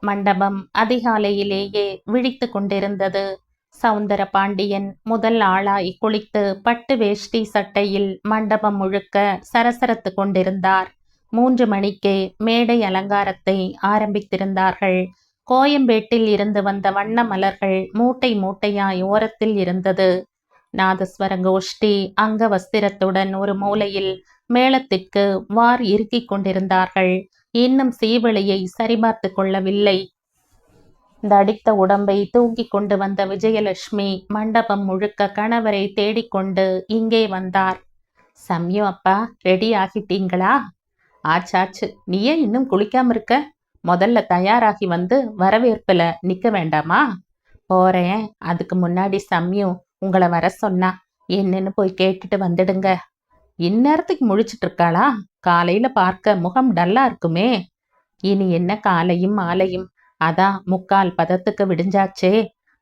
மண்டபம் அதிகாலையிலேயே விழித்து கொண்டிருந்தது சவுந்தர பாண்டியன் முதல் ஆளாய் குளித்து பட்டு வேஷ்டி சட்டையில் மண்டபம் முழுக்க சரசரத்து கொண்டிருந்தார். மூன்று மணிக்கே மேடை அலங்காரத்தை ஆரம்பித்திருந்தார்கள். கோயம்பேட்டில் இருந்து வந்த வண்ண மலர்கள் மூட்டை மூட்டையாய் ஓரத்தில் இருந்தது. நாதஸ்வர கோஷ்டி அங்க வஸ்திரத்துடன் ஒரு மூலையில் மேளத்திற்கு வார் இறுக்கிக் கொண்டிருந்தார்கள். இன்னும் சீவளியை சரிபார்த்து கொள்ளவில்லை. தடித்த உடம்பை தூங்கிக் கொண்டு வந்த விஜயலட்சுமி மண்டபம் முழுக்க கணவரை தேடிக்கொண்டு இங்கே வந்தார். சம்யு அப்பா ரெடி ஆகிட்டீங்களா? ஆச்சாச்சு நீ ஏன் இன்னும் குளிக்காம இருக்க? முதல்ல தயாராகி வந்து வரவேற்பில் நிற்க வேண்டாமா? போறேன். அதுக்கு முன்னாடி சம்யம் உங்களை வர சொன்னா. என்னன்னு போய் கேட்டுட்டு வந்துடுங்க. இந்நேரத்துக்கு முழிச்சிட்டு இருக்காளா காலையில பார்க்க முகம் டல்லா இருக்குமே. இனி என்ன காலையும் மாலையும்? அதான் முக்கால் பதத்துக்கு விடிஞ்சாச்சே.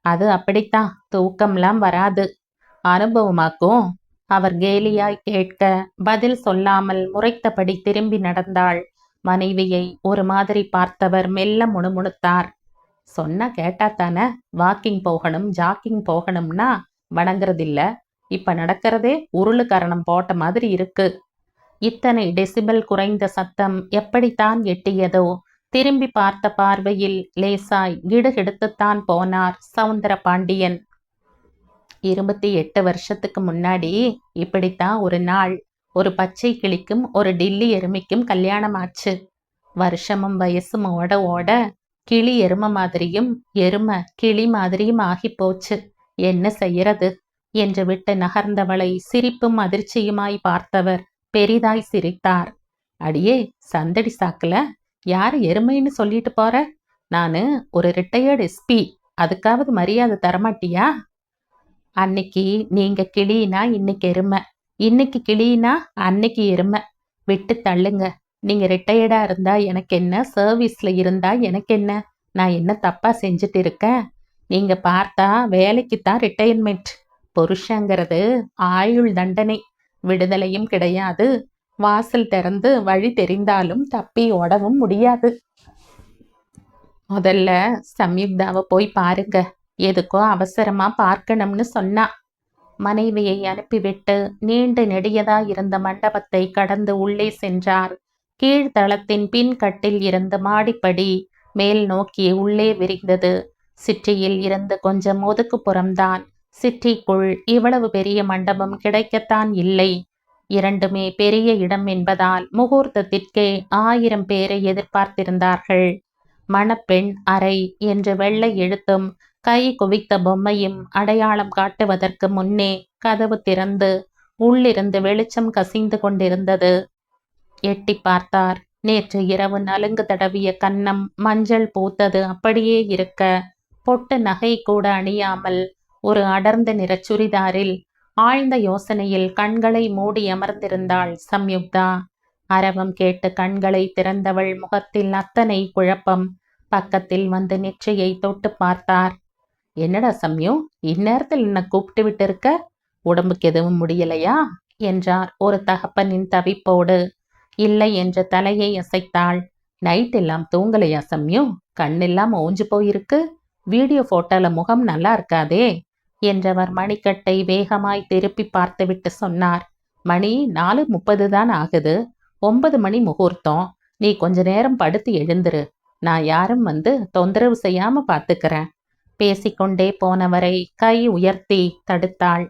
அது அப்படித்தான் தூக்கம்லாம் வராது. அனுபவமாக்கும். அவர் கேலியாய் கேட்க பதில் சொல்லாமல் முறைத்தபடி திரும்பி நடந்தாள். மனைவியை ஒரு மாதிரி பார்த்தவர் மெல்ல முணுமுணுத்தார். சொன்னா கேட்டா தானே வாக்கிங் போகணும் ஜாக்கிங் போகணும்னா வணங்குறதில்ல. இப்ப நடக்கிறதே உருளு கரணம் போட்ட மாதிரி இருக்கு. இத்தனை டெசிபல் குறைந்த சத்தம் எப்படித்தான் எட்டியதோ திரும்பி பார்த்த பார்வையில் லேசாய் கிடுகிடுத்துத்தான் போனார் சவுந்தர பாண்டியன். இருபத்தி எட்டு வருஷத்துக்கு முன்னாடி இப்படித்தான் ஒரு நாள் ஒரு பச்சை கிளிக்கும் ஒரு டில்லி எருமைக்கும் கல்யாணம் ஆச்சு வருஷமும் வயசும் ஓட ஓட கிளி எருமை மாதிரியும் எருமை கிளி மாதிரியும் ஆகி போச்சு என்ன செய்யறது? என்று விட்டு நகர்ந்தவளை சிரிப்பும் அதிர்ச்சியுமாய் பார்த்தவர் பெரிதாய் சிரித்தார். அடியே சந்தடி சாக்குல யார் எருமைன்னு சொல்லிட்டு போற? நானு ஒரு ரிட்டையர்டு எஸ்பி அதுக்காவது மரியாதை தரமாட்டியா? அன்னைக்கு நீங்க கிளினா இன்னைக்கு எருமை. இன்னைக்கு கிளினா அன்னைக்கு எருமை. விட்டு தள்ளுங்க. நீங்க ரிட்டையர்டா இருந்தா எனக்கு என்ன? சர்வீஸ்ல இருந்தா எனக்கு என்ன? நான் என்ன தப்பா செஞ்சுட்டு இருக்கேன்? நீங்க பார்த்தா வேலைக்கு தான் ரிட்டையர்மெண்ட் புருஷங்கிறது ஆயுள் தண்டனை. விடுதலையும் கிடையாது. வாசல் திறந்து வழி தெரிந்தாலும் தப்பி ஓடவும் முடியாது. முதல்ல சம்யுக்தாவை போய் பாருங்க. எதுக்கோ அவசரமா பார்க்கணும்னு சொன்னா. மனைவியை அனுப்பிவிட்டு நீண்டு நெடியதா இருந்த மண்டபத்தை கடந்து உள்ளே சென்றார். கீழ்த்தளத்தின் பின்கட்டில் இருந்த மாடிப்படி மேல் நோக்கி உள்ளே விரிந்தது. சிற்றியில் இருந்து கொஞ்சம் ஒதுக்குப்புறம்தான் சிற்றிக்குள் இவ்வளவு பெரிய மண்டபம் கிடைக்கத்தான் இல்லை. இரண்டுமே பெரிய இடம் என்பதால் முகூர்த்தத்திற்கே ஆயிரம் பேரை எதிர்பார்த்திருந்தார்கள். மணப்பெண் அறை என்று வெள்ளை எழுத்தும் கை குவித்த பொம்மையும் அடையாளம் காட்டுவதற்கு முன்னே கதவு திறந்து உள்ளிருந்து வெளிச்சம் கசிந்து கொண்டிருந்தது. எட்டி பார்த்தார். நேற்று இரவு நலுங்கு தடவிய கன்னம் மஞ்சள் பூத்தது அப்படியே இருக்க பொட்டு நகை கூட அணியாமல் ஒரு அடர்ந்த நிறச்சுரிதாரில் ஆழ்ந்த யோசனையில் கண்களை மூடி அமர்ந்திருந்தாள் சம்யுக்தா. அரவம் கேட்டு கண்களை திறந்தவள் முகத்தில் அத்தனை குழப்பம். பக்கத்தில் வந்து நெற்றியை தொட்டு பார்த்தார். என்னடா சம்யு இந்நேரத்தில் என்ன கூப்பிட்டு விட்டு இருக்க உடம்புக்கு எதுவும் முடியலையா? என்றார் ஒரு தகப்பனின் தவிப்போடு. இல்லை என்ற தலையை அசைத்தாள். நைட் எல்லாம் தூங்கலையா சம்யு? கண்ணெல்லாம் ஓஞ்சு போயிருக்கு. வீடியோ போட்டோல முகம் நல்லா இருக்காதே. என்றவர் மணிக்கட்டை வேகமாய் திருப்பி பார்த்துவிட்டு சொன்னார். மணி நாலு முப்பது தான் ஆகுது. ஒன்பது மணி முகூர்த்தம். நீ கொஞ்ச நேரம் படுத்து எழுந்துரு. நான் யாரும் வந்து தொந்தரவு செய்யாம பார்த்துக்கிறேன். பேசிக்கொண்டே போனவரை கை உயர்த்தி தடுத்தாள்.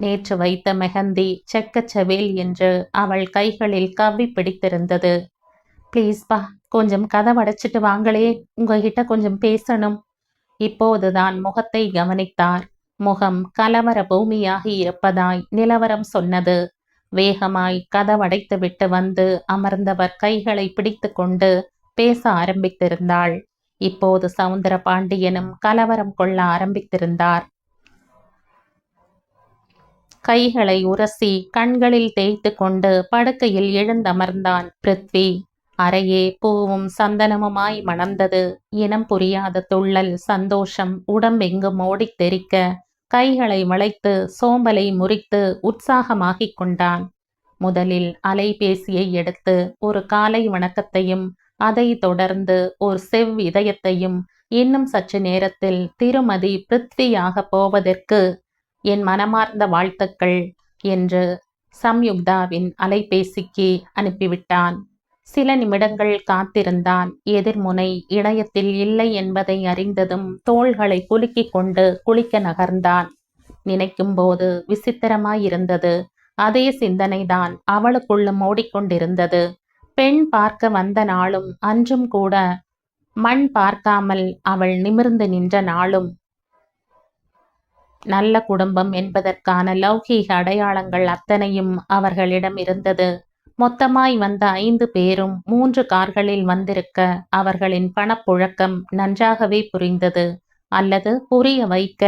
நேற்று வைத்த மெஹந்தி செக்கச்சவேல் என்று அவள் கைகளில் கவ்வி பிடித்திருந்தது. ப்ளீஸ்பா கொஞ்சம் கதவடைச்சிட்டு வாங்களே. உங்ககிட்ட கொஞ்சம் பேசணும். இப்போதுதான் முகத்தை கவனித்தார். முகம் கலவர பூமியாகி இருப்பதாய் நிலவரம் சொன்னது. வேகமாய் கதவடைத்து விட்டு வந்து அமர்ந்தவர் கைகளை பிடித்து கொண்டு பேச ஆரம்பித்திருந்தாள். இப்போது சவுந்தர பாண்டியனும் கலவரம் கொள்ள ஆரம்பித்திருந்தார். கைகளை உரசி கண்களில் தேய்த்து கொண்டு படுக்கையில் எழுந்தமர்ந்தான் பிருத்வி. அறையே பூவும் சந்தனமுமாய் மணந்தது. இனம் புரியாத துள்ளல் சந்தோஷம் உடம்பெங்கும் ஓடித் தெறிக்க கைகளை வளைத்து சோம்பலை முறித்து உற்சாகமாகிக் கொண்டான். முதலில் அலைபேசியை எடுத்து ஒரு காலை வணக்கத்தையும் அதை தொடர்ந்து ஒரு செவ் இதயத்தையும் இன்னும் சற்று நேரத்தில் திருமதி பிருத்வியாக போவதற்கு என் மனமார்ந்த வாழ்த்துக்கள் என்று சம்யுக்தாவின் அலைபேசிக்கு அனுப்பிவிட்டான். சில நிமிடங்கள் காத்திருந்தான். எதிர்முனை இணையத்தில் இல்லை என்பதை அறிந்ததும் தோள்களை குலுக்கிக் கொண்டு குளிக்க நகர்ந்தான். நினைக்கும்போது விசித்திரமாயிருந்தது. அதே சிந்தனைதான் அவளுக்குள்ளும் ஓடிக்கொண்டிருந்தது. பெண் பார்க்க வந்த நாளும் அன்றும் கூட மண் பார்க்காமல் அவள் நிமிர்ந்து நின்ற நாளும். நல்ல குடும்பம் என்பதற்கான லௌகீக அடையாளங்கள் அத்தனையும் அவர்களிடம் இருந்தது. மொத்தமாய் வந்த ஐந்து பேரும் மூன்று கார்களில் வந்திருக்க அவர்களின் பணப்புழக்கம் நன்றாகவே புரிந்தது. அல்லது புரிய வைக்க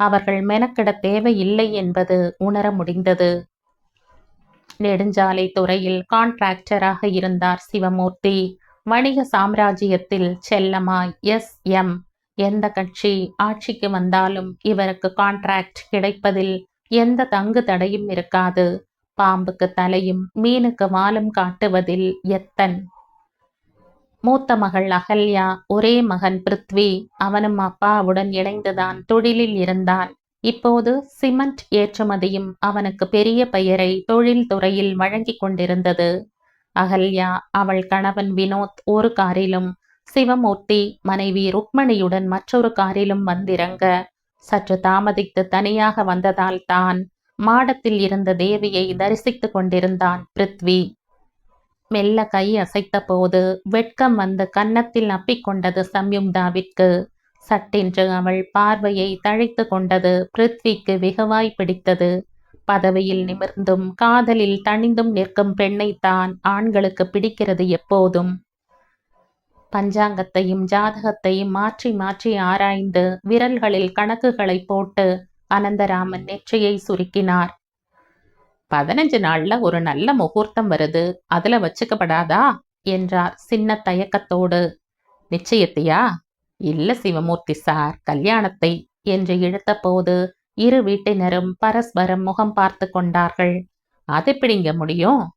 அவர்கள் மெனக்கிட தேவையில்லை என்பது உணர முடிந்தது. நெடுஞ்சாலை துறையில் கான்ட்ராக்டராக இருந்தார் சிவமூர்த்தி. வணிக சாம்ராஜ்யத்தில் செல்லமாய் எஸ். எம். எந்த கட்சி ஆட்சிக்கு வந்தாலும் இவருக்கு கான்ட்ராக்ட் கிடைப்பதில் எந்த தங்கு தடையும் இருக்காது. பாம்புக்கு தலையும் மீனுக்கு வாலும் காட்டுவதில் எத்தன். மூத்த மகள் அகல்யா ஒரே மகன் பிருத்வி அவனும் அப்பாவுடன் இணைந்துதான் தொழிலில் இருந்தான். இப்போது சிமெண்ட் ஏற்றுமதியும் அவனுக்கு பெரிய பெயரை தொழில் துறையில் வழங்கி கொண்டிருந்தது. அகல்யா அவள் கணவன் வினோத் ஒரு காரிலும் சிவமூர்த்தி மனைவி ருக்மணியுடன் மற்றொரு காரிலும் வந்திறங்க சற்று தாமதித்து தனியாக வந்ததால் தான் மாடத்தில் இருந்த தேவியை தரிசித்துக் கொண்டிருந்தான் பிருத்வி. மெல்ல கை அசைத்த போது வெட்கம் வந்து கன்னத்தில் அப்பிக்கொண்டது சம்யுக்தாவிற்கு. சட்டென்று அவள் பார்வையை தழைத்து கொண்டது பிருத்விக்கு வெகுவாய் பிடித்தது. பதவியில் நிமிர்ந்தும் காதலில் தணிந்தும் நிற்கும் பெண்ணைத்தான் ஆண்களுக்கு பிடிக்கிறது எப்போதும். பஞ்சாங்கத்தையும் ஜாதகத்தையும் மாற்றி மாற்றி ஆராய்ந்து விரல்களில் கணக்குகளை போட்டு அனந்தராமன் நெற்றியை சுருக்கினார். பதினஞ்சு நாள்ல ஒரு நல்ல முகூர்த்தம் வருது. அதுல வச்சுக்கப்படாதா? என்றார் சின்ன தயக்கத்தோடு. நிச்சயத்தையா? இல்ல சிவமூர்த்தி சார். கல்யாணத்தை என்று இழுத்தபோது இரு வீட்டினரும் பரஸ்பரம் முகம் பார்த்து கொண்டார்கள். அது எப்படிங்க முடியும்?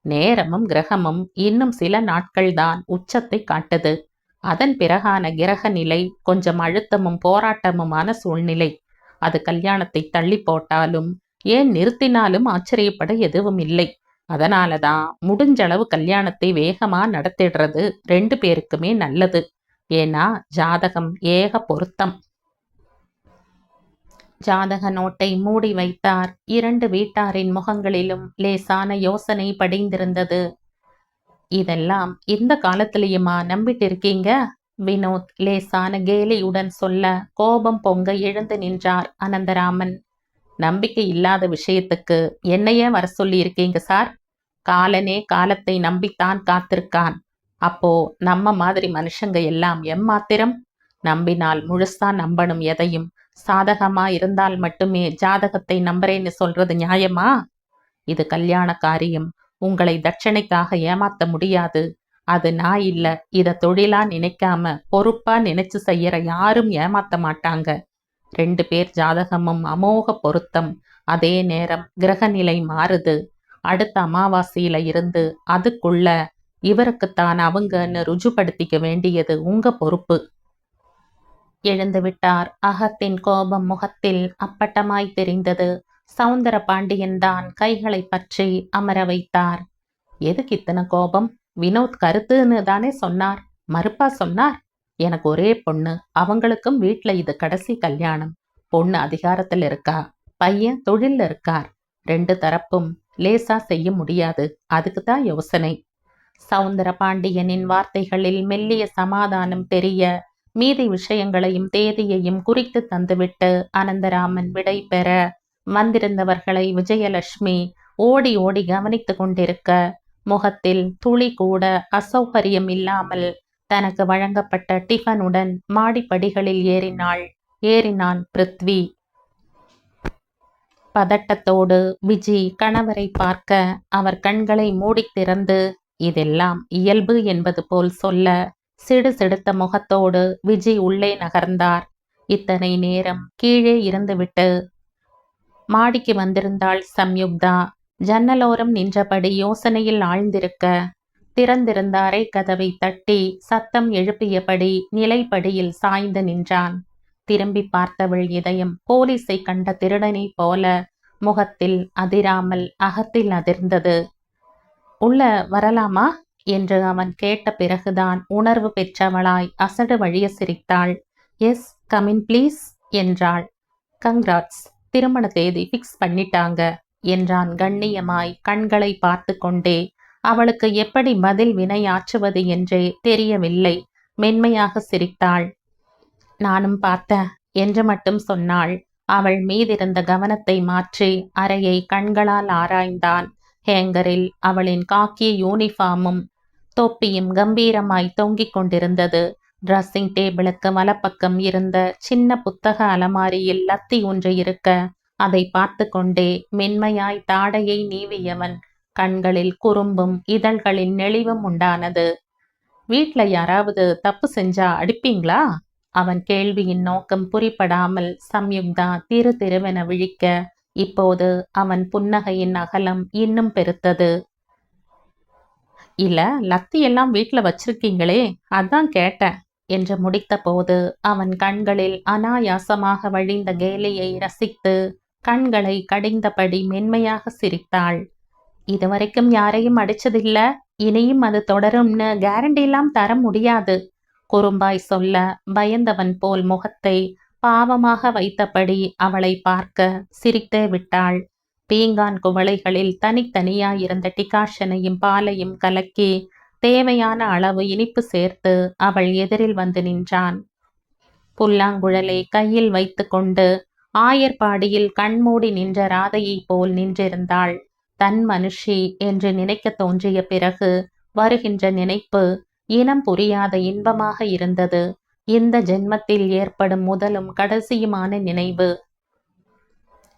நேரமும் கிரகமும் இன்னும் சில நாட்கள்தான் உச்சத்தை காட்டுது. அதன் பிறகான கிரக நிலை கொஞ்சம் அழுத்தமும் போராட்டமுமான சூழ்நிலை. அது கல்யாணத்தை தள்ளி போட்டாலும் ஏன் நிறுத்தினாலும் ஆச்சரியப்பட எதுவும் இல்லை. அதனாலதான் முடிஞ்சளவு கல்யாணத்தை வேகமா நடத்திடுறது ரெண்டு பேருக்குமே நல்லது. ஏன்னா ஜாதகம் ஏக பொருத்தம். ஜாதக நோட்டை மூடி வைத்தார். இரண்டு வீட்டாரின் முகங்களிலும் லேசான யோசனை படிந்திருந்தது. இதெல்லாம் இந்த காலத்திலேயுமா? நம்பிட்டு இருக்கீங்க? வினோத் லேசான கேலியுடன் சொல்ல கோபம் பொங்க எழுந்து நின்றார் அனந்தராமன். நம்பிக்கை இல்லாத விஷயத்துக்கு என்னையே வர சொல்லியிருக்கீங்க சார்? காலனே காலத்தை நம்பித்தான் காத்திருக்கான். அப்போ நம்ம மாதிரி மனுஷங்க எல்லாம் எம்மாத்திரம்? நம்பினால் முழுசா நம்பணும் எதையும். சாதகமா இருந்தால் மட்டுமே ஜாதகத்தை நம்புறேன்னு சொல்றது நியாயமா? இது கல்யாண காரியம். உங்களை தட்சணைக்காக ஏமாத்த முடியாது. அது நான் இல்ல. இத தொழிலா நினைக்காம பொறுப்பா நினைச்சு செய்யற யாரும் ஏமாத்த மாட்டாங்க. ரெண்டு பேர் ஜாதகமும் அமோக பொருத்தம். அதே நேரம் கிரகநிலை மாறுது. அடுத்த அமாவாசையில இருந்து அதுக்குள்ள இவருக்குத்தான் அவங்கன்னு ருஜுபடுத்திக்க வேண்டியது உங்க பொறுப்பு. எழுந்து விட்டார் அகத்தின் கோபம் முகத்தில் அப்பட்டமாய் தெரிந்தது. சவுந்தர பாண்டியன் தான் கைகளை பற்றி அமர வைத்தார். எதுக்கு இத்தனை கோபம்? வினோத் கருத்துன்னு தானே சொன்னார். மறுப்பா சொன்னார் எனக்கு ஒரே பொண்ணு அவங்களுக்கும் வீட்ல இது கடைசி கல்யாணம். பொண்ணு அதிகாரத்தில் இருக்கா? பையன் தொழில்ல இருக்கார். ரெண்டு தரப்பும் லேசா செய்ய முடியாது. அதுக்கு தான் யோசனை. சவுந்தர பாண்டியனின் வார்த்தைகளில் மெல்லிய சமாதானம் தெரிய மீதி விஷயங்களையும் தேதியையும் குறித்து தந்துவிட்டு அனந்தராமன் விடை பெற வந்திருந்தவர்களை விஜயலட்சுமி ஓடி ஓடி கவனித்து கொண்டிருக்க முகத்தில் துளி கூட அசௌகரியம் இல்லாமல் தனக்கு வழங்கப்பட்ட டிஃபனுடன் மாடிப்படிகளில் ஏறினாள். ஏறினான் பிருத்வி. பதட்டத்தோடு விஜி கணவரை பார்க்க அவர் கண்களை மூடித் திறந்து இதெல்லாம் இயல்பு என்பது போல் சொல்ல சிடு சிடுத்த முகத்தோடு விஜி உள்ளே நகர்ந்தார். இத்தனை நேரம் கீழே இருந்துவிட்டு மாடிக்கு வந்திருந்தாள் சம்யுக்தா. ஜன்னலோரம் நின்றபடி யோசனையில் ஆழ்ந்திருக்க திறந்திருந்த அறை கதவை தட்டி சத்தம் எழுப்பியபடி நிலைப்படியில் சாய்ந்து நின்றான். திரும்பி பார்த்தவள் இதயம் போலீஸை கண்ட திருடனைப் போல முகத்தில் அதிராமல் அகத்தில் அதிர்ந்தது. உள்ள வரலாமா? என்று அவன் கேட்ட பிறகுதான் உணர்வு பெற்றவளாய் அசடு வழிய சிரித்தாள். எஸ் கமின் ப்ளீஸ் என்றாள். கங்க்ராட்ஸ் திருமண தேதி ஃபிக்ஸ் பண்ணிட்டாங்க. என்றான் கண்ணியமாய் கண்களை பார்த்து கொண்டே அவளுக்கு எப்படி பதில் வினையாற்றுவது என்றே தெரியவில்லை. மென்மையாக சிரித்தாள். நானும் பார்த்த என்று மட்டும் சொன்னாள். அவள் மீதிருந்த கவனத்தை மாற்றி அறையை கண்களால் ஆராய்ந்தான். ஹேங்கரில் அவளின் காக்கிய யூனிஃபார்மும் தொப்பியும் கம்பீரமாய் தொங்கிக் கொண்டிருந்தது. ட்ரெஸ்ஸிங் டேபிளுக்கு வலப்பக்கம் இருந்த சின்ன புத்தக அலமாரியில் லத்தி ஒன்று இருக்க அதை பார்த்து கொண்டே மென்மையாய் தாடையை நீவியவன் கண்களில் குறும்பும் இதழ்களின் நெளிவும் உண்டானது. வீட்ல யாராவது தப்பு செஞ்சா அடிப்பீங்களா? அவன் கேள்வியின் நோக்கம் புரிப்படாமல் சம்யுக்தா திரு திருவென விழிக்க இப்போது அவன் புன்னகையின் அகலம் இன்னும் பெருத்தது. இல்ல லத்தி எல்லாம் வீட்ல வச்சிருக்கீங்களே அதான் கேட்டேன் என்று முடித்தபோது அவன் கண்களில் அனாயாசமாக வழிந்த கேலியை ரசித்து கண்களை கடிந்தபடி மென்மையாக சிரித்தாள். இதுவரைக்கும் யாரையும் அடிச்சதில்ல. இனியும் அது தொடரும்னு கேரண்டிலாம் தர முடியாது குறும்பாய் சொல்ல பயந்தவன் போல் முகத்தை பாவமாக வைத்தபடி அவளை பார்க்க சிரித்தே விட்டாள். பீங்கான் குவளைகளில் தனித்தனியாயிருந்த டிகாஷனையும் பாலையும் கலக்கி தேவையான அளவு இனிப்பு சேர்த்து அவள் எதிரில் வந்து நின்றான். புல்லாங்குழலை கையில் வைத்துக்கொண்டு ஆயர்பாடியில் கண்மூடி நின்ற ராதையைப் போல் நின்றிருந்தாள். தன் மனுஷி என்று நினைக்க தோன்றிய பிறகு வருகின்ற நினைப்பு இனம் புரியாத இன்பமாக இருந்தது. இந்த ஜென்மத்தில் ஏற்படும் முதலும் கடைசியுமான நினைவு.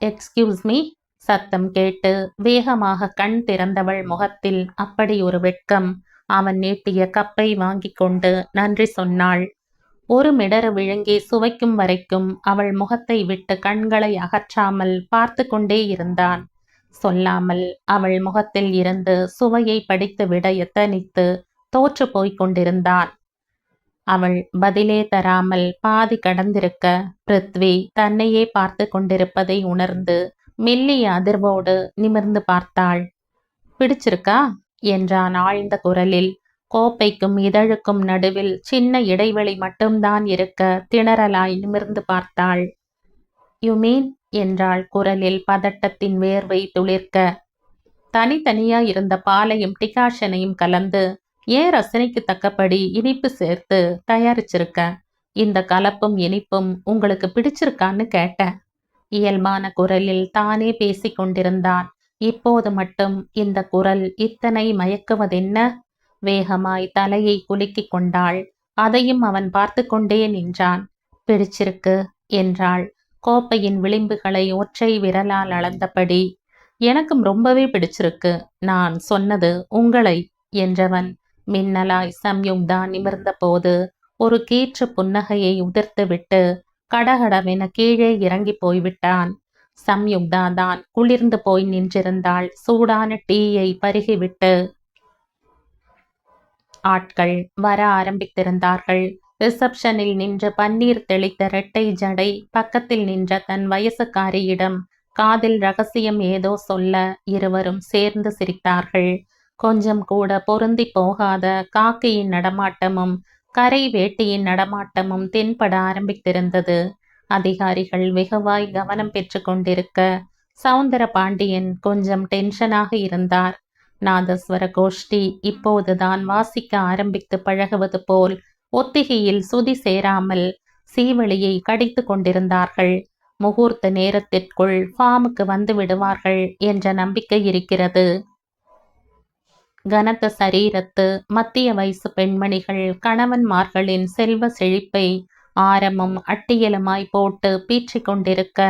எக்ஸ்கியூஸ் மீ சத்தம் கேட்டு வேகமாக கண் திறந்தவள் முகத்தில் அப்படி ஒரு வெட்கம். அவன் நீட்டிய கப்பை வாங்கி கொண்டு நன்றி சொன்னாள். ஒரு மிடறு விழுங்கி சுவைக்கும் வரைக்கும் அவள் முகத்தை விட்டு கண்களை அகற்றாமல் பார்த்து கொண்டே இருந்தான். சொல்லாமல் அவள் முகத்தில் இருந்து சுவையை படித்து விட எத்தனித்து தோற்று போய்க் கொண்டிருந்தான். அவள் பதிலே தராமல் பாதி கடந்திருக்க பிருத்வி தன்னையே பார்த்து கொண்டிருப்பதை உணர்ந்து மெல்லிய அதிர்வோடு நிமிர்ந்து பார்த்தாள். பிடிச்சிருக்கா? என்றான் ஆழ்ந்த குரலில் கோப்பைக்கும் இதழுக்கும் நடுவில் சின்ன இடைவெளி மட்டும்தான் இருக்க திணறலாய் நிமிர்ந்து பார்த்தாள். You mean? என்றாள் குரலில் பதட்டத்தின் வேர்வை துளிர்க்க. தனித்தனியா இருந்த பாலையும் டிகாஷனையும் கலந்து ஏன் ரசனைக்கு தக்கபடி இனிப்பு சேர்த்து தயாரிச்சிருக்க. இந்த கலப்பும் இனிப்பும் உங்களுக்கு பிடிச்சிருக்கான்னு கேட்டேன். இயல்பான குரலில் தானே பேசிக் கொண்டிருந்தான். இப்போது மட்டும் இந்த குரல் இத்தனை மயக்குவதென்ன? வேகமாய் தலையை குலுக்கிக் கொண்டாள். அதையும் அவன் பார்த்து கொண்டே நின்றான். பிடிச்சிருக்கு என்றாள். கோப்பையின் விளிம்புகளை ஒற்றை விரலால் அளந்தபடி எனக்கும் ரொம்பவே பிடிச்சிருக்கு. நான் சொன்னது உங்களை என்றவன். மின்னலாய் சம்யுக்தா நிமிர்ந்த போது ஒரு கீற்று புன்னகையை உதிர்த்துவிட்டு கடகடவென கீழே இறங்கி போய்விட்டான். சம்யுக்தா தான் குளிர்ந்து போய் நின்றிருந்தாள். சூடான டீயை பருகிவிட்டு ஆட்கள் வர ஆரம்பித்திருந்தார்கள். ரிசப்ஷனில் நின்று பன்னீர் தெளித்த ரெட்டை ஜடை பக்கத்தில் நின்ற தன் வயசுக்காரியிடம் காதில் ரகசியம் ஏதோ சொல்ல இருவரும் சேர்ந்து சிரித்தார்கள். கொஞ்சம் கூட பொருந்தி போகாத காக்கையின் நடமாட்டமும் கரை வேட்டியின் நடமாட்டமும் தென்பட ஆரம்பித்திருந்தது. அதிகாரிகள் வெகுவாய் கவனம் பெற்று கொண்டிருக்க சவுந்தர பாண்டியன் கொஞ்சம் டென்ஷனாக இருந்தார். நாதஸ்வர கோஷ்டி இப்போதுதான் வாசிக்க ஆரம்பித்து பழகுவது போல் ஒத்திகையில் சுதி சேராமல் சீவெளியை கடித்து கொண்டிருந்தார்கள். முகூர்த்த நேரத்திற்குள் ஃபார்முக்கு வந்து விடுவார்கள் என்ற நம்பிக்கை இருக்கிறது. கனத்த சரீரத்து மத்திய வயசு பெண்மணிகள் கணவன்மார்களின் செல்வ செழிப்பை ஆரமும் அட்டியலுமாய் போட்டு பீற்றிக் கொண்டிருக்க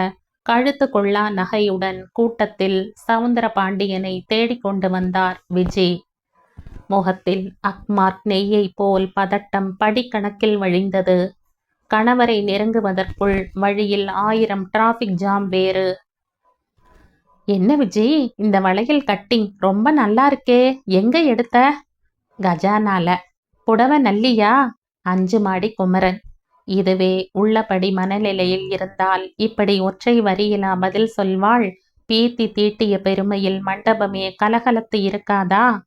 கழுத்து கொள்ளா நகையுடன் கூட்டத்தில் சவுந்தர பாண்டியனை தேடிக்கொண்டு வந்தார் விஜய். முகத்தில் அக்மார்க் நெய்யை போல் பதட்டம் படிக்கணக்கில் வழிந்தது. கணவரை நெருங்குவதற்குள் வழியில் ஆயிரம் டிராஃபிக் ஜாம் வேறு. என்ன விஜய் இந்த வளையல் கட்டிங் ரொம்ப நல்லா இருக்கே எங்க எடுத்த? கஜானால. புடவை நல்லியா அஞ்சு மாடி குமரன். இதுவே உள்ளபடி மனநிலையில் இருந்தால் இப்படி ஒற்றை வரியிலா பதில் சொல்வாள்? பீத்தி தீட்டிய பெருமையில் மண்டபமே கலகலத்து இருக்காதா?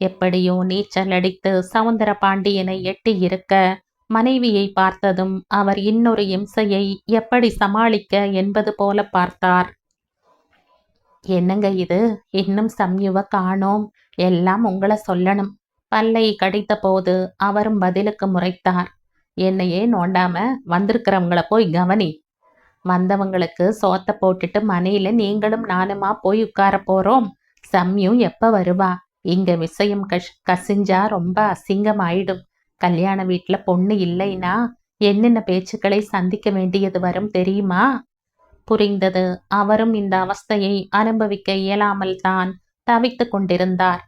எப்படியோ நீச்சல் அடித்து சவுந்தர பாண்டியனை எட்டி இருக்க மனைவியை பார்த்ததும் அவர் இன்னொரு இம்சையை எப்படி சமாளிக்க என்பது போல பார்த்தார். என்னங்க இது? இன்னும் சம்யுவ காணோம். எல்லாம் உங்களை சொல்லணும். பல்லை கடித்த போது அவரும் பதிலுக்கு முறைத்தார். என்னையே நோண்டாம வந்திருக்கிறவங்கள போய் கவனி. வந்தவங்களுக்கு சோத்த போட்டுட்டு மனையில நீங்களும் நானுமா போய் உட்கார போறோம். சம்யும் எப்ப வருவா? இங்க விஷயம் கஷ் கசிஞ்சா ரொம்ப அசிங்கமாயிடும். கல்யாண வீட்டுல பொண்ணு இல்லைன்னா என்னென்ன பேச்சுக்களை சந்திக்க வேண்டியது வரும் தெரியுமா? புரிந்தது. அவரும் இந்த அவஸ்தையை அனுபவிக்க இயலாமல் தான் தவித்து கொண்டிருந்தார்.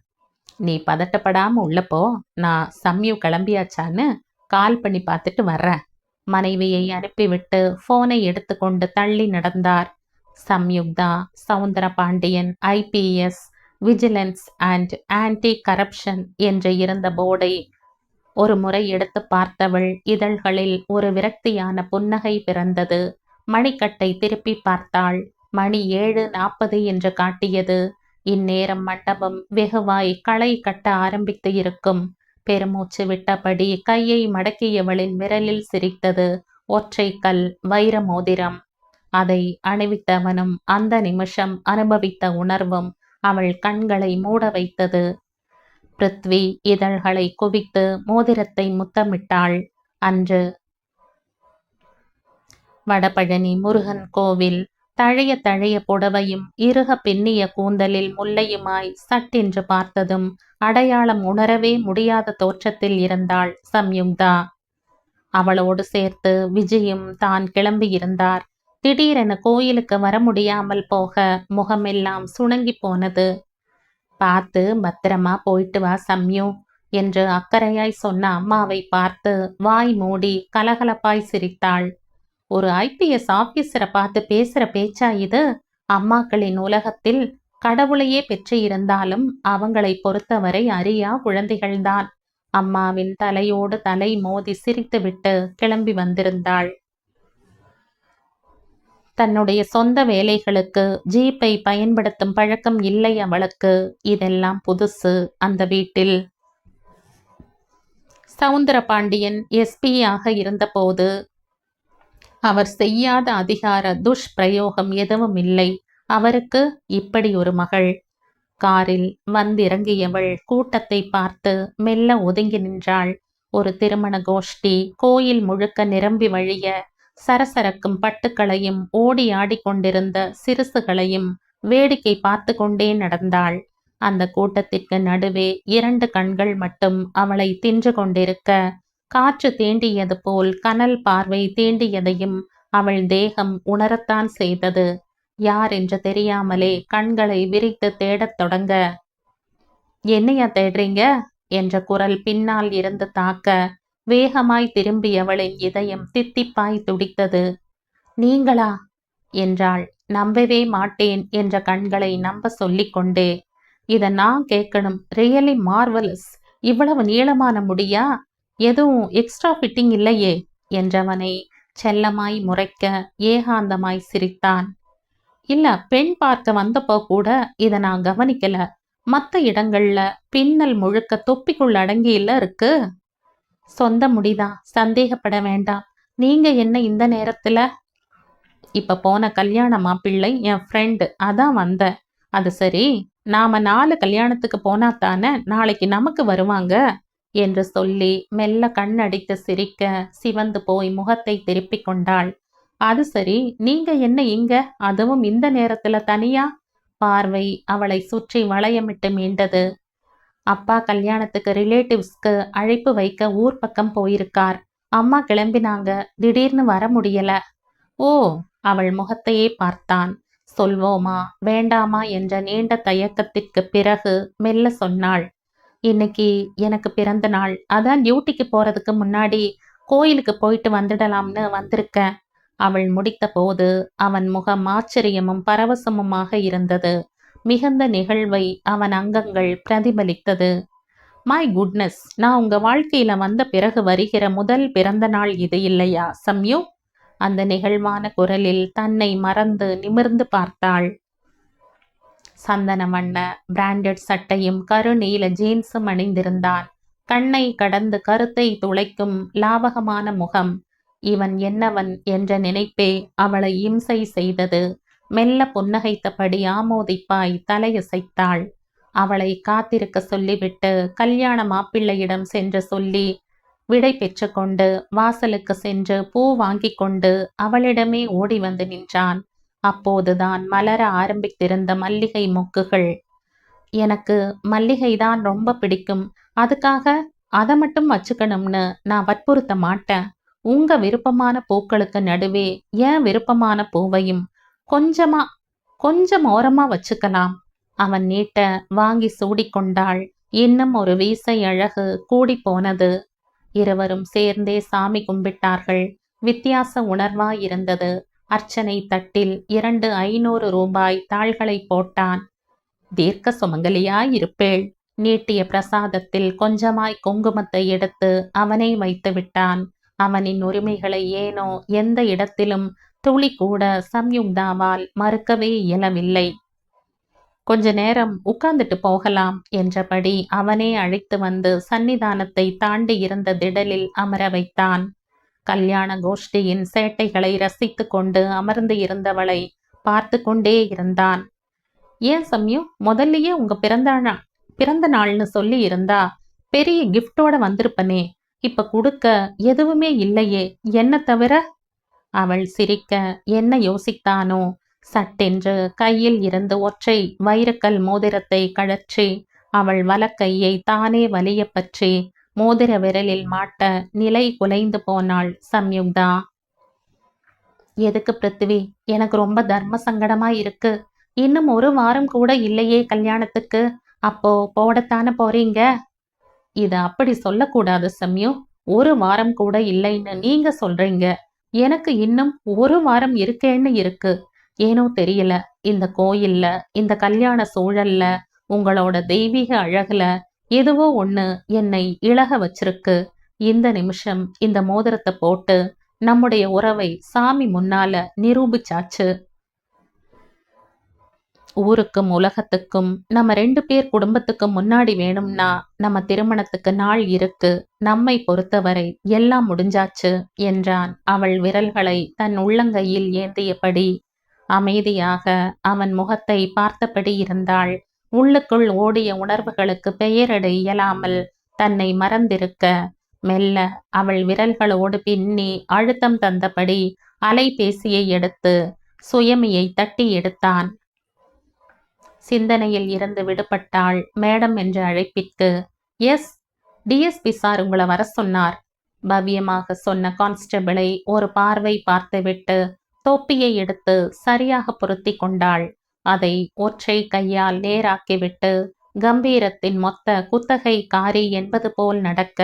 நீ பதட்டப்படாம உள்ளப்போ நான் சம்யு கிளம்பியாச்சான்னு கால் பண்ணி பார்த்துட்டு வர்றேன். மனைவியை அனுப்பிவிட்டு போனை எடுத்துக்கொண்டு தள்ளி நடந்தார். Samyuktha Soundara Pandian IPS vigilance and anti corruption என்று இருந்த போர்டை ஒரு முறை எடுத்து பார்த்தவள் இதழ்களில் ஒரு விரக்தியான புன்னகை பிறந்தது. மணிக்கட்டை திருப்பி பார்த்தாள். மணி ஏழு நாற்பது என்று காட்டியது. இந்நேரம் மண்டபம் வெகுவாய் களை கட்ட ஆரம்பித்து இருக்கும். பெருமூச்சு விட்டபடி கையை மடக்கியவளின் விரலில் சிரித்தது? ஒற்றை கல் வைர மோதிரம் அதை அணிவித்தவனும் அந்த நிமிஷம் அனுபவித்த உணர்வும் அவள் கண்களை மூட வைத்தது. பிருத்வி இதழ்களை குவித்து மோதிரத்தை முத்தமிட்டாள். அன்று வடபழனி முருகன் கோவில் தழைய தழைய புடவையும் இறுக பின்னிய கூந்தலில் முல்லையுமாய் சட்டென்று பார்த்ததும் அடையாளம் உணரவே முடியாத தோற்றத்தில் இருந்தாள் சம்யுக்தா. அவளோடு சேர்த்து விஜயும் தான் கிளம்பியிருந்தார் திடீரென கோயிலுக்கு வர முடியாமல் போக முகமெல்லாம் சுணங்கி போனது. பார்த்து பத்திரமா போயிட்டு வா சம்யு என்று அக்கறையாய் சொன்ன அம்மாவை பார்த்து வாய் மூடி கலகலப்பாய் சிரித்தாள். ஒரு ஐபிஎஸ் ஆபீசரை பார்த்து பேசுற பேச்சா இது? அம்மாக்களின் உலகத்தில் கடவுளையே பெற்று இருந்தாலும் அவங்களை பொறுத்தவரை அறியா குழந்தைகள்தான். அம்மாவின் தலையோடு தலை மோதி சிரித்துவிட்டு கிளம்பி வந்திருந்தாள். தன்னுடைய சொந்த வேலைகளுக்கு ஜீப்பை பயன்படுத்தும் பழக்கம் இல்லை அவளுக்கு. இதெல்லாம் புதுசு அந்த வீட்டில். சவுந்தரபாண்டியன் எஸ்பியாக இருந்தபோது அவர் செய்யாத அதிகார துஷ்பிரயோகம் எதுவும் இல்லை. அவருக்கு இப்படி ஒரு மகள். காரில் வந்திறங்கியவள் கூட்டத்தை பார்த்து மெல்ல ஒதுங்கி நின்றாள். ஒரு திருமண கோஷ்டி கோயில் முழுக்க நிரம்பி வழிய சரசரக்கும் பட்டுக்களையும் ஓடி ஆடிக்கொண்டிருந்த சிறுசுகளையும் வேடிக்கை பார்த்து கொண்டே நடந்தாள். அந்த கூட்டத்திற்கு நடுவே இரண்டு கண்கள் மட்டும் அவளை தின்று கொண்டிருக்க காற்று தீண்டியது போல் கனல் பார்வை தீண்டியதையும் அவள் தேகம் உணரத்தான் செய்தது. யார் என்று தெரியாமலே கண்களை விரித்து தேடத் தொடங்க என்னையா தேடுறீங்க? என்ற குரல் பின்னால் இருந்து தாக்க வேகமாய் திரும்பியவளின் இதயம் தித்திப்பாய் துடித்தது. நீங்களா? என்றாள். நம்பவே மாட்டேன் என்ற கண்களை நம்ப சொல்லிக்கொண்டே இத நான் கேட்கணும். Really marvellous. இவ்வளவு நீளமான முடியா? எதுவும் எக்ஸ்ட்ரா ஃபிட்டிங் இல்லையே என்றவனை செல்லமாய் முறைக்க ஏகாந்தமாய் சிரித்தான். இல்ல பெண் பார்க்க வந்தப்போ கூட இதை நான் கவனிக்கல. மற்ற இடங்கள்ல பின்னல் முழுக்க தொப்பிக்குள் அடங்கி இல்ல இருக்கு. சொந்த முடிதான் சந்தேகப்பட வேண்டாம். நீங்க என்ன இந்த நேரத்துல? இப்ப போன கல்யாண மாப்பிள்ளை என் ஃப்ரெண்டு அதான் வந்த. அது சரி நாம நாலு கல்யாணத்துக்கு போனா தானே நாளைக்கு நமக்கு வருவாங்க. என்று சொல்லி மெல்ல கண்ணடித்து சிரிக்க சிவந்து போய் முகத்தை திருப்பிக் கொண்டாள். அது சரி நீங்க என்ன இங்க? அதுவும் இந்த நேரத்துல தனியா? பார்வை அவளை சுற்றி வளையமிட்டு மீண்டது. அப்பா கல்யாணத்துக்கு ரிலேட்டிவ்ஸ்க்கு அழைப்பு வைக்க ஊர் பக்கம் போயிருக்கார். அம்மா கிளம்பினாங்க திடீர்னு வர முடியல. ஓ அவள் முகத்தையே பார்த்தான். சொல்வோமா வேண்டாமா என்ற நீண்ட தயக்கத்திற்கு பிறகு மெல்ல சொன்னாள். இன்னைக்கு எனக்கு பிறந்த நாள். அதான் டியூட்டிக்கு போறதுக்கு முன்னாடி கோயிலுக்கு போயிட்டு வந்துடலாம்னு வந்திருக்கேன். அவள் முடித்த போது அவன் முகம் ஆச்சரியமும் பரவசமுமாக இருந்தது. மிகுந்த நிகழ்வை அவன் அங்கங்கள் பிரதிபலித்தது. மை குட்னஸ் நான் உங்க வாழ்க்கையில வந்த பிறகு வருகிற முதல் பிறந்த நாள் இது இல்லையா சம்யு? அந்த நிகழ்வான குரலில் தன்னை மறந்து நிமிர்ந்து பார்த்தாள். சந்தன வண்ண பிராண்டட் சட்டையும் கருநீல ஜீன்ஸும் அணிந்திருந்தான். கண்ணை கடந்து கருத்தை துளைக்கும் லாவகமான முகம். இவன் என்னவன்? என்ற நினைப்பே அவளை இம்சை செய்தது. மெல்ல புன்னகைத்தபடி ஆமோதிப்பாய் தலையசைத்தாள். அவளை காத்திருக்க சொல்லிவிட்டு கல்யாண மாப்பிள்ளையிடம் சென்று சொல்லி விடை பெற்றுக்கொண்டு வாசலுக்கு சென்று பூ வாங்கி கொண்டு அவளிடமே ஓடி வந்து நின்றான். அப்போதுதான் மலர ஆரம்பித்திருந்த மல்லிகை மொக்குகள். எனக்கு மல்லிகைதான் ரொம்ப பிடிக்கும். அதுக்காக அதை மட்டும் வச்சுக்கணும்னு நான் வற்புறுத்த மாட்டேன். உங்க விருப்பமான பூக்களுக்கு நடுவே ஏன் விருப்பமான பூவையும் கொஞ்சமா கொஞ்சம் ஓரமா வச்சுக்கலாம். அவன் நீட்ட வாங்கி சூடிக்கொண்டாள் இன்னும் ஒரு வீசை அழகு கூடி போனது. இருவரும் சேர்ந்தே சாமி கும்பிட்டார்கள். வித்தியாச உணர்வாயிருந்தது அர்ச்சனை தட்டில் இரண்டு ஐநூறு ரூபாய் தாள்களை போட்டான். தீர்க்க சுமங்கலியாயிருப்பேள். நீட்டிய பிரசாதத்தில் கொஞ்சமாய் குங்குமத்தை எடுத்து அவனை வைத்து விட்டான். அவனின் உரிமைகளை ஏனோ எந்த இடத்திலும் துளி கூட சம்யுக்தாவால் மறுக்கவே இயலவில்லை. கொஞ்ச நேரம் உட்கார்ந்துட்டு போகலாம் என்றபடி அவனே அழைத்து வந்து சன்னிதானத்தை தாண்டி இருந்த திடலில் அமர வைத்தான். கல்யாண கோஷ்டியின் சேட்டைகளை ரசித்து கொண்டு அமர்ந்து இருந்தவளை பார்த்து கொண்டே இருந்தான். ஏன் சம்யு? முதல்லயே உங்க பிறந்த நாள் பிறந்த நாள்னு சொல்லி இருந்தா பெரிய கிஃப்டோட வந்திருப்பனே. இப்ப கொடுக்க எதுவுமே இல்லையே. என்ன தவிர? அவள் சிரிக்க என்ன யோசித்தானோ? சட்டென்று கையில் இருந்து ஒற்றை வைரக்கல் மோதிரத்தை கழற்றி அவள் வலக்கையை தானே வலிய பற்றி மோதிர விரலில் மாட்ட நிலை குலைந்து போனாள் சம்யுக்தா. எதுக்கு பிருத்திவி எனக்கு ரொம்ப தர்ம சங்கடமா இருக்கு. இன்னும் ஒரு வாரம் கூட இல்லையே கல்யாணத்துக்கு. அப்போ போடத்தானே போறீங்க? இது அப்படி சொல்லக்கூடாது சம்யு. ஒரு வாரம் கூட இல்லைன்னு நீங்க சொல்றீங்க. எனக்கு இன்னும் ஒரு வாரம் இருக்கேன்னு இருக்கு. ஏனோ தெரியல. இந்த கோயில்ல இந்த கல்யாண சூழல்ல உங்களோட தெய்வீக அழகுல எதுவோ ஒண்ணு என்னை இழக வச்சிருக்கு. இந்த நிமிஷம் இந்த மோதிரத்தை போட்டு நம்முடைய உறவை சாமி முன்னால நிரூபிச்சாச்சு. ஊருக்கும் உலகத்துக்கும் நம்ம ரெண்டு பேர் குடும்பத்துக்கும் முன்னாடி வேணும்னா நம்ம திருமணத்துக்கு நாள் இருக்கு. நம்மை பொறுத்தவரை எல்லாம் முடிஞ்சாச்சு என்றான். அவள் விரல்களை தன் உள்ளங்கையில் ஏந்தியபடி அமைதியாக அவன் முகத்தை பார்த்தபடி இருந்தாள். உள்ளுக்குள் ஓடிய உணர்வுகளுக்கு பெயரிட இயலாமல் தன்னை மறந்திருக்க மெல்ல அவள் விரல்களோடு பின்னி அழுத்தம் தந்தபடி அலைபேசியை எடுத்து சுயமியை தட்டி எடுத்தான். சிந்தனையில் இருந்து விடுபட்டாள் மேடம் என்ற அழைப்பிற்கு எஸ் டிஎஸ்பி சார் உங்களை வர சொன்னார். பவ்யமாக சொன்ன கான்ஸ்டபிளை ஒரு பார்வை பார்த்துவிட்டு தொப்பியை எடுத்து சரியாக பொருத்தி கொண்டாள். அதை ஒற்றை கையால் நேராக்கிவிட்டு கம்பீரத்தின் மொத்த குத்தகை காரி என்பது போல் நடக்க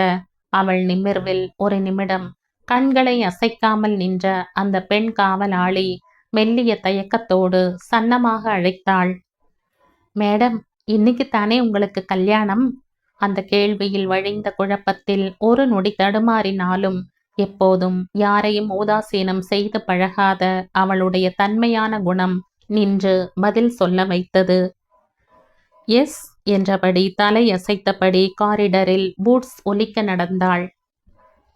அவள் நிமிர்வில் ஒரு நிமிடம் கண்களை அசைக்காமல் நின்ற அந்த பெண் காவலாளி மெல்லிய தயக்கத்தோடு சன்னமாக அழைத்தாள். மேடம் இன்னைக்கு தானே உங்களுக்கு கல்யாணம்? அந்த கேள்வியில் வழிந்த குழப்பத்தில் ஒரு நொடி தடுமாறினாலும் எப்போதும் யாரையும் உதாசீனம் செய்து பழகாத அவளுடைய தன்மையான குணம் நின்று பதில் சொல்ல வைத்தது. எஸ் என்றபடி தலை அசைத்தபடி காரிடரில் பூட்ஸ் ஒலிக்க நடந்தாள்.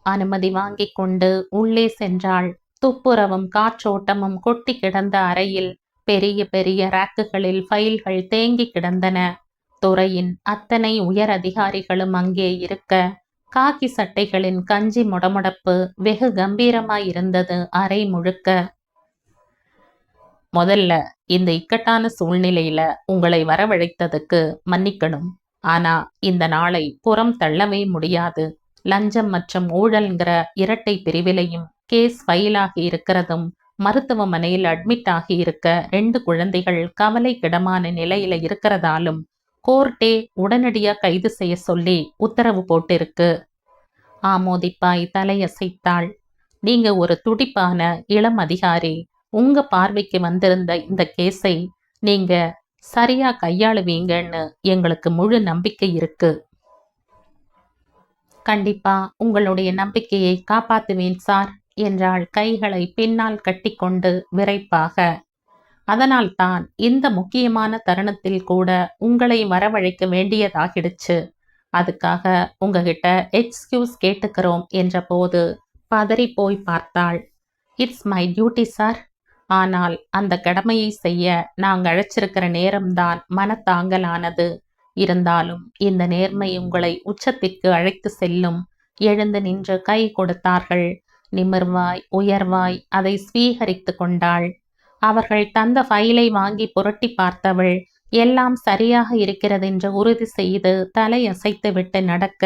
அனுமதி வாங்கிக் கொண்டு உள்ளே சென்றாள். துப்புரவும் காற்றோட்டமும் கொட்டி கிடந்த அறையில் பெரிய பெரிய ராக்குகளில் ஃபைல்கள் தேங்கி கிடந்தன. துறையின் அத்தனை உயர் அதிகாரிகளும் அங்கே இருக்க காக்கி சட்டைகளின் கஞ்சி முடமுடப்பு வெகு கம்பீரமாயிருந்தது அறை முழுக்க. முதல்ல இந்த இக்கட்டான சூழ்நிலையில உங்களை வரவழைத்ததுக்கு மன்னிக்கணும். ஆனா இந்த நாளை புறம் தள்ளவே முடியாது. லஞ்சம் மற்றும் ஊழல்ங்கிற இரட்டை பிரிவிலையும் கேஸ் ஃபைலாகி இருக்கிறதும் மருத்துவமனையில் அட்மிட் ஆகி இருக்க ரெண்டு குழந்தைகள் கவலைக்கிடமான நிலையில இருக்கிறதாலும் கோர்ட்டே உடனடியா கைது செய்ய சொல்லி உத்தரவு போட்டிருக்கு. ஆமோதிப்பாய் தலையசைத்தாள். நீங்க ஒரு துடிப்பான இளம் அதிகாரி உங்க பார்வைக்கு வந்திருந்த இந்த கேஸை நீங்க சரியா கையாளுவீங்கன்னு எங்களுக்கு முழு நம்பிக்கை இருக்கு. கண்டிப்பா உங்களுடைய நம்பிக்கையை காப்பாத்துவேன் சார் என்றாள் கைகளை பின்னால் கட்டிக்கொண்டு விரைப்பாக. அதனால்தான் இந்த முக்கியமான தருணத்தில் கூட உங்களை வரவழைக்க வேண்டியதாகிடுச்சு. அதுக்காக உங்ககிட்ட எக்ஸ்கியூஸ் கேட்டுக்கிறோம் என்ற போது பதறி போய் பார்த்தாள். இட்ஸ் மை டியூட்டி சார் ஆனால் அந்த கடமையை செய்ய நாங்கள் அழைச்சிருக்கிற நேரம்தான் மனத்தாங்கலானது. இருந்தாலும் இந்த நேர்மை உங்களை உச்சத்திற்கு அழைத்து செல்லும். எழுந்து நின்று கை கொடுத்தார்கள். நிமிர்வாய் உயர்வாய் அதை ஸ்வீகரித்து கொண்டாள். அவர்கள் தந்த ஃபைலை வாங்கி புரட்டி பார்த்தவள் எல்லாம் சரியாக இருக்கிறதென்று உறுதி செய்து தலையசைத்து விட்டு நடக்க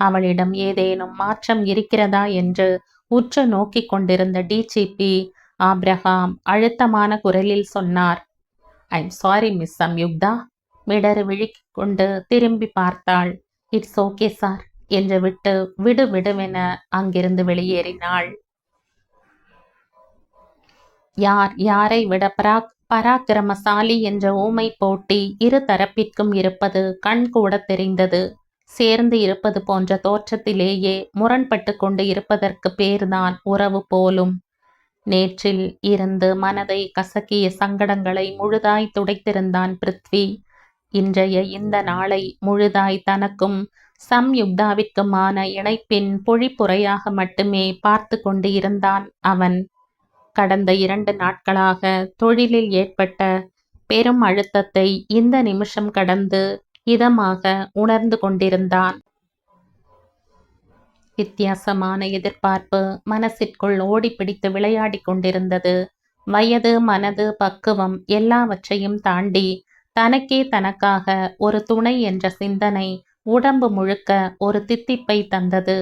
அவளிடம் ஏதேனும் மாற்றம் இருக்கிறதா? என்று உற்று நோக்கிக் கொண்டிருந்த டிஜிபி ஆப்ரஹாம் அழுத்தமான குரலில் சொன்னார். I'm sorry miss Samyuktha. மிடறு விழிக் கொண்டு திரும்பி பார்த்தாள். இட்ஸ் ஓகே சார் என்று விட்டு விடு விடுவென அங்கிருந்து வெளியேறினாள். யார் யாரை விட பராக் பராக்கிரமசாலி என்ற ஊமை போட்டி இரு தரப்பிற்கும் இருப்பது கண் கூட தெரிந்தது. சேர்ந்து இருப்பது போன்ற தோற்றத்திலேயே முரண்பட்டு கொண்டு இருப்பதற்கு பேர்தான் உறவு போலும். நேற்றில் இருந்து மனதை கசக்கிய சங்கடங்களை முழுதாய் துடைத்திருந்தான் பிருத்வி. இன்றைய இந்த நாளை முழுதாய் தனக்கும் சம்யுக்தாவிற்குமான இணைப்பின் பொழிப்புரையாக மட்டுமே பார்த்து கொண்டு இருந்தான் அவன். கடந்த இரண்டு நாட்களாக தொழிலில் ஏற்பட்ட பெரும் அழுத்தத்தை இந்த நிமிஷம் கடந்து இதமாக உணர்ந்து கொண்டிருந்தான். வித்தியாசமான எதிர்பார்ப்பு மனசிற்குள் ஓடிப்பிடித்து விளையாடி கொண்டிருந்தது. வயது மனது பக்குவம் எல்லாவற்றையும் தாண்டி தனக்கே தனக்காக ஒரு துணை என்ற சிந்தனை உடம்பு முழுக்க ஒரு தித்திப்பை தந்தது.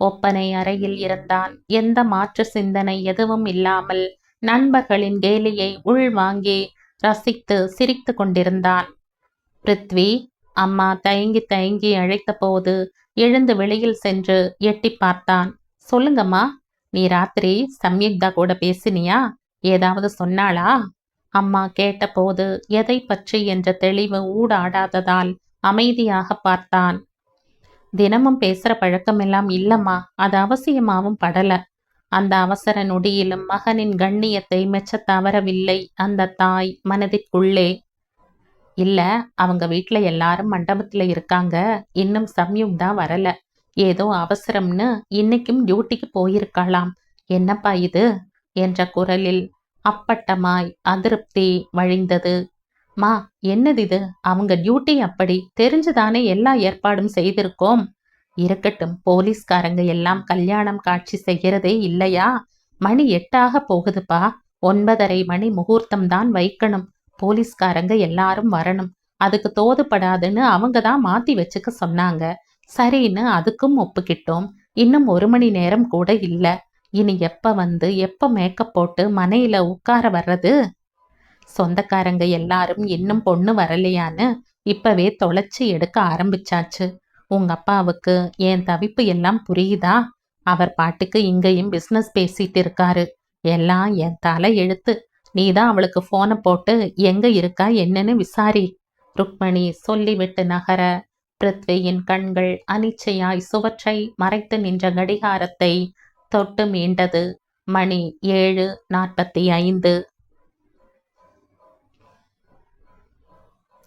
ஒப்பனை அறையில் இருந்தான் எந்த மாற்று சிந்தனை எதுவும் இல்லாமல் நண்பர்களின் கேலியை உள்வாங்கி ரசித்து சிரித்து கொண்டிருந்தான். பிருத்வி அம்மா தயங்கி தயங்கி அழைத்த போது எழுந்து வெளியில் சென்று எட்டி பார்த்தான். சொல்லுங்கம்மா நீ ராத்திரி சம்யுக்தா கூட பேசினியா? ஏதாவது சொன்னாளா? அம்மா கேட்டபோது எதை பற்றி? என்ற தெளிவு ஊடாடாததால் அமைதியாக பார்த்தான். தினமும் பேசுற பழக்கமெல்லாம் இல்லம்மா அது அவசியமாவும் படல. அந்த அவசர நொடியிலும் மகனின் கண்ணியத்தை மெச்ச தவறவில்லை அந்த தாய் மனதிற்குள்ளே. இல்ல அவங்க வீட்டில் எல்லாரும் மண்டபத்துல இருக்காங்க. இன்னும் சமயம் தான் வரல. ஏதோ அவசரம்னு இன்னைக்கும் டியூட்டிக்கு போயிருக்கலாம் என்னப்பா இது? என்ற குரலில் அப்பட்டமாய் அதிருப்தி வழிந்தது. மா என்னது இது? அவங்க டியூட்டி அப்படி தெரிஞ்சுதானே எல்லா ஏற்பாடும் செய்திருக்கோம். இருக்கட்டும் போலீஸ்காரங்க எல்லாம் கல்யாணம் காட்சி செய்கிறதே இல்லையா? மணி எட்டாக போகுதுப்பா. ஒன்பதரை மணி முகூர்த்தம் தான் வைக்கணும். போலீஸ்காரங்க எல்லாரும் வரணும். அதுக்கு தோதுப்படாதுன்னு அவங்க தான் மாத்தி வச்சுக்க சொன்னாங்க. சரின்னு அதுக்கும் ஒப்புக்கிட்டோம். இன்னும் ஒரு மணி நேரம் கூட இல்ல. இனி எப்ப வந்து எப்ப மேக்கப் போட்டு மனையில உட்கார வர்றது? சொந்தக்காரங்க எல்லாரும் இன்னும் பொண்ணு வரலையான்னு இப்பவே தொலைச்சி எடுக்க ஆரம்பிச்சாச்சு. உங்க அப்பாவுக்கு என் தவிப்பு எல்லாம் புரியுதா? அவர் பாட்டுக்கு இங்கேயும் பிசினஸ் பேசிட்டு இருக்காரு. எல்லாம் என் தலை எழுத்து. நீ தான் அவளுக்கு போனை போட்டு எங்க இருக்கா? என்னன்னு விசாரி. ருக்மணி சொல்லிவிட்டு நகர. பிருத்வியின் கண்கள் அனிச்சையாய் சுவற்றை மறைத்து நின்ற கடிகாரத்தை தொட்டு மீண்டது. மணி ஏழு நாற்பத்தி ஐந்து.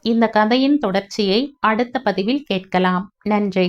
இந்த கதையின் தொடர்ச்சியை அடுத்த பதிவில் கேட்கலாம். நன்றி.